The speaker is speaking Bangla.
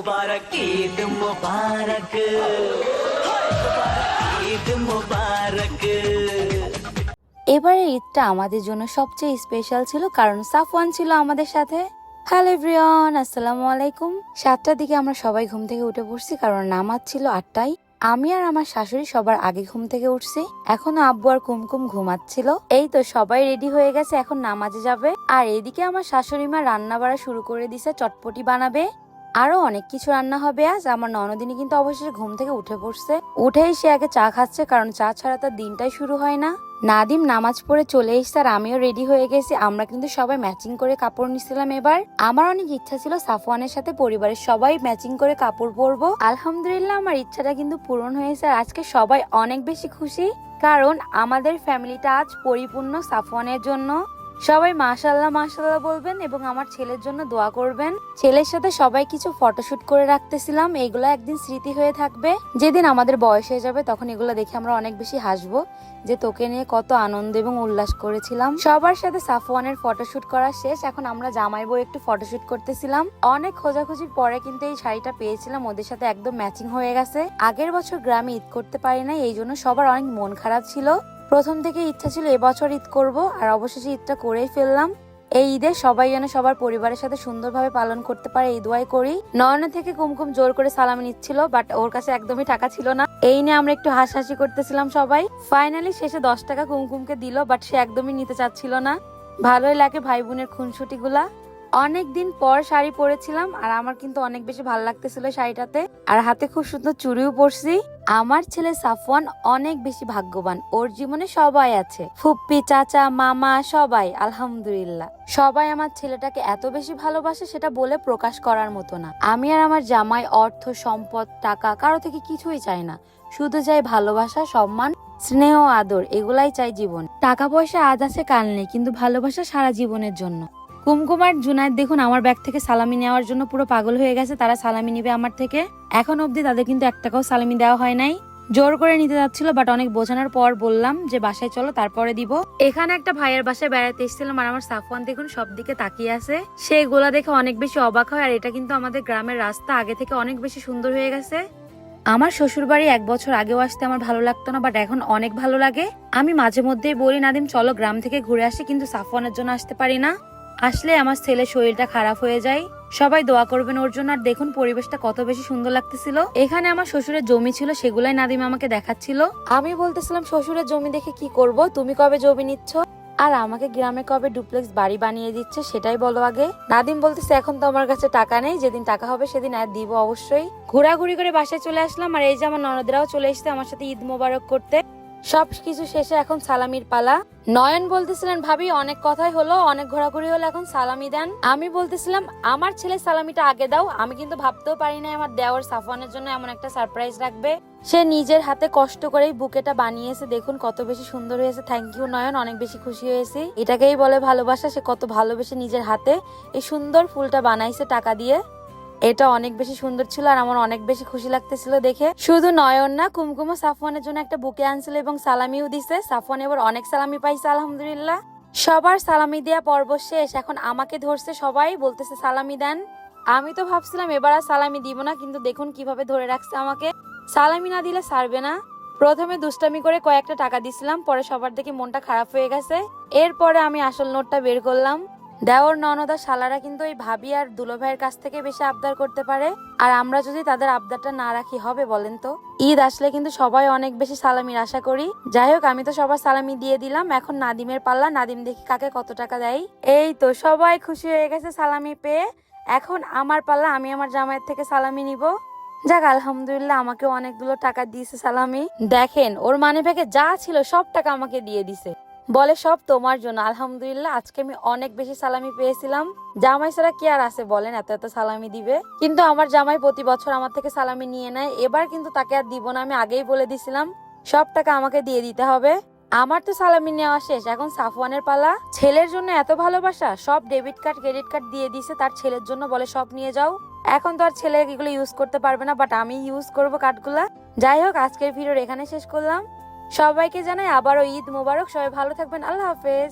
मुबारक ईद मुबारक ईद मुबारक এবারে ঈদটা আমাদের জন্য সবচেয়ে স্পেশাল ছিল কারণ সাফওয়ান ছিল আমাদের সাথে হ্যালো এভরিওয়ান আসসালামু আলাইকুম সাতটার দিকে আমরা সবাই ঘুম থেকে উঠে পড়ছি কারণ নামাজ ছিল আটটায় আমি আর আমার শাশুড়ি সবার আগে ঘুম থেকে উঠছি এখনো আব্বু আর কুমকুম ঘুমাচ্ছিল এই তো সবাই রেডি হয়ে গেছে এখন নামাজে যাবে আর এদিকে আমার শাশুড়ি মা রান্না বাড়া শুরু করে দিছে চটপটি বানাবে আরও অনেক কিছু রান্না হবে আজ। আমার ননদিনী কিন্তু অবশেষে ঘুম থেকে উঠে পড়ছে। উঠেই সে আগে চা খাচ্ছে, কারণ চা ছাড়া তার দিনটাই শুরু হয় না। নাদিম নামাজ পড়ে চলে এসছে আর আমিও রেডি হয়ে গেছি। আমরা কিন্তু সবাই ম্যাচিং করে কাপড় নিছিলাম এবার। আমার অনেক ইচ্ছা ছিল সাফওয়ানের সাথে পরিবারের সবাই ম্যাচিং করে কাপড় পরবো। আলহামদুলিল্লাহ, আমার ইচ্ছাটা কিন্তু পূরণ হয়েছে আর আজকে সবাই অনেক বেশি খুশি। কারণ আমাদের ফ্যামিলিটা আজ পরিপূর্ণ সাফওয়ানের জন্য। সবাই মাশাল্লাহ মাশাল্লাহ বলবেন এবং আমার ছেলের জন্য দোয়া করবেন। ছেলের সাথে সবাই কিছু ফটোশুট করে রাখতেছিলাম এগুলো একদিন স্মৃতি হয়ে থাকবে। যেদিন আমাদের বয়স হয়ে যাবে তখন এগুলো দেখে আমরা অনেক বেশি হাসবো যে তোকে নিয়ে কত আনন্দ এবং উল্লাস করেছিলাম। সবার সাথে সাফওয়ানের ফটোশুট করা শেষ, এখন আমরা জামাই বউ একটু ফটোশুট করতেছিলাম। অনেক খোঁজাখুঁজির পরে কিন্তু এই শাড়িটা পেয়েছিলাম, ওদের সাথে একদম ম্যাচিং হয়ে গেছে। আগের বছর গ্রামে ঈদ করতে পারি না এই জন্য সবার অনেক মন খারাপ ছিল। প্রথম থেকে ইচ্ছা ছিল এবছর ঈদ করব, আর অবশেষে ঈদটা করেই ফেললাম। এই ঈদে সবাই যেন সবার পরিবারের সাথে সুন্দরভাবে পালন করতে পারে এই দোয়াই করি। নয়না থেকে কুমকুম জোর করে সালামি নিচ্ছিল বাট ওর কাছে একদমই টাকা ছিল না। এই নিয়ে আমরা একটু হাসাহাসি করতেছিলাম সবাই। ফাইনালি শেষে দশ টাকা কুমকুমকে দিল বাট সে একদমই নিতে চাচ্ছিল না। ভালোই লাগে ভাই বোনের খুনসুটি গুলা অনেক দিন পর শাড়ি পরেছিলাম, আর আমার কিন্তু অনেক বেশি ভালো লাগতেছিল শাড়িটাতে। আর হাতে খুব সুন্দর চুড়িও পরছি। আমার ছেলে সাফওয়ান অনেক বেশি ভাগ্যবান। ওর জীবনে সবাই আছে। ফুপ্পি, চাচা, মামা, সবাই, আলহামদুলিল্লাহ। সবাই আমার ছেলেটাকে এত বেশি ভালোবাসে সেটা বলে প্রকাশ করার মতো না। আমি আর আমার জামাই অর্থ, সম্পদ, টাকা কারও থেকে কিছুই চাই না। শুধু চাই ভালোবাসা, সম্মান, স্নেহ, আদর, এগুলাই চাই জীবন। টাকা পয়সা আজ আছে, কাল নেই, কিন্তু ভালোবাসা সারা জীবনের জন্য। কুমকুমার জুনায়দ, দেখুন, আমার ব্যাগ থেকে সালামি নেওয়ার জন্য পুরো পাগল হয়ে গেছে। তারা সালামি নিবে আমার থেকে। এখন অবধি তাদের কিন্তু এক টাকাও সালামি দেওয়া হয় নাই। জোর করে নিতে যাচ্ছিল বাট অনেক বোঝানোর পর বললাম যে, বাসায় চলো, তারপরে দিব। এখানে একটা ভাইয়ের বাসায় বেড়াতে এসেছিলাম আর আমার সাফওয়ান, দেখুন, সব দিকে তাকিয়ে আছে। সে এগুলা দেখে অনেক বেশি অবাক হয় আর এটা কিন্তু আমাদের গ্রামের রাস্তা, আগে থেকে অনেক বেশি সুন্দর হয়ে গেছে। আমার শ্বশুর বাড়ি এক বছর আগেও আসতে আমার ভালো লাগতো না বাট এখন অনেক ভালো লাগে। আমি মাঝে মধ্যেই বলি, নাদিম, চলো গ্রাম থেকে ঘুরে আসি, কিন্তু সাফওয়ানের জন্য আসতে পারি না। আসলে আমার ছেলের শরীরটা খারাপ হয়ে যায়। সবাই দোয়া করবেন ওর জন্য। আর দেখুন পরিবেশটা কত বেশি সুন্দর লাগতেছিল। এখানে আমার শ্বশুরের জমি ছিল সেগুলাই নাদিম আমাকে দেখাচ্ছিল। আমি বলতেছিলাম শ্বশুরের জমি দেখে কি করব? তুমি কবে জমি নিচ্ছ? আর আমাকে গ্রামে কবে ডুপ্লেক্স বাড়ি বানিয়ে দিচ্ছে সেটাই বলো আগে। নাদিম বলতেছে এখন তো আমার কাছে টাকা নেই যেদিন টাকা হবে সেদিন আর দিব অবশ্যই। ঘোরাঘুরি করে বাসায় চলে আসলাম। আর এই যে আমার ননদরাও চলে এসেছে আমার সাথে ঈদ মোবারক করতে। সব কিছু শেষে এখন সালামির পালা। নয়ন বলতেছিলেন, ভাবি, অনেক কথাই হলো, অনেক ঘোরাঘুরি হলো, এখন সালামি দেন। আমি বলতেছিলাম, আমার ছেলে সালামিটা আগে দাও, আমি কিন্তু ভাবতেও পারি না আমার দেওয়ার সাফওয়ানের জন্য এমন একটা সারপ্রাইজ রাখবে। সে নিজের হাতে কষ্ট করেই বুকেটা বানিয়েছে। দেখুন, কত বেশি সুন্দর হয়েছে। থ্যাংক ইউ নয়ন, অনেক বেশি খুশি হয়েছি। এটাকেই বলে ভালোবাসা, সে কত ভালোবেসে নিজের হাতে এই সুন্দর ফুলটা বানাইছে টাকা দিয়ে। এটা অনেক বেশি সুন্দর ছিল আর আমার অনেক বেশি খুশি লাগতেছিল দেখে। শুধু নয়ন না কুমকুমও সাফওয়ানের জন্য একটা বুকে আনছিল এবং সালামিও দিছে। সাফওয়ান এবার অনেক সালামি পাইছে, আলহামদুলিল্লাহ। সবার সালামি দেয়া পর্ব শেষ। এখন আমাকে ধরছে সবাই, বলতেছে সালামি দেন। আমি তো ভাবছিলাম এবার আর সালামি দিব না, কিন্তু দেখুন কীভাবে ধরে রাখছে আমাকে। সালামি না দিলে সারবে না। প্রথমে দুষ্টামি করে কয়েকটা টাকা দিছিলাম, পরে সবার দেখে মনটা খারাপ হয়ে গেছে। এরপরে আমি আসল নোটটা বের করলাম। দেওর ননদা শালারা কিন্তু এই ভাবি আর দুলো ভাইয়ের কাছ থেকে বেশি আবদার করতে পারে। আর আমরা যদি তাদের আবদারটা না রাখি, হবে বলেন তো? ঈদ আসলে কিন্তু সবাই অনেক বেশি সালামির আশা করি। যাই হোক, আমি তো সবার সালামি দিয়ে দিলাম। এখন নাদিমের পাল্লা, নাদিম দেখি কাকে কত টাকা দেয়। এই তো, সবাই খুশি হয়ে গেছে সালামি পেয়ে। এখন আমার পাল্লা, আমি আমার জামাইয়ের থেকে সালামি নিব। যাক, আলহামদুলিল্লাহ আমাকে অনেকগুলো টাকা দিয়েছে সালামি। দেখেন, ওর মানে ব্যাগে যা ছিল সব টাকা আমাকে দিয়ে দিছে। বলে সব তোমার জন্য। আলহামদুলিল্লাহ, আজকে আমি অনেক বেশি সালামি পেয়েছিলাম। জামাই ছাড়া কি আর আছে বলেন, এত এত সালামি দিবে। কিন্তু আমার জামাই প্রতি বছর আমার থেকে সালামি নিয়ে নেয়। এবার কিন্তু তাকে আর দিব না, আমি আগেই বলে দিছিলাম। সব টাকা আমাকে দিয়ে দিতে হবে। আমার তো সালামি নেওয়া শেষ। এখন সাফওয়ানের পালা। ছেলের জন্য এত ভালোবাসা। সব ডেবিট কার্ড, ক্রেডিট কার্ড দিয়ে দিছে, তার ছেলের জন্য বলে সব নিয়ে যাও। এখন তো আর ছেলে এগুলো ইউজ করতে পারবে না বাট আমি ইউজ করব কার্ডগুলা যাই হোক, আজকের ভিডিওর এখানে শেষ করলাম। সবাইকে জানাই আবারও ঈদ মোবারক। সবাই ভালো থাকবেন। আল্লাহ হাফেজ।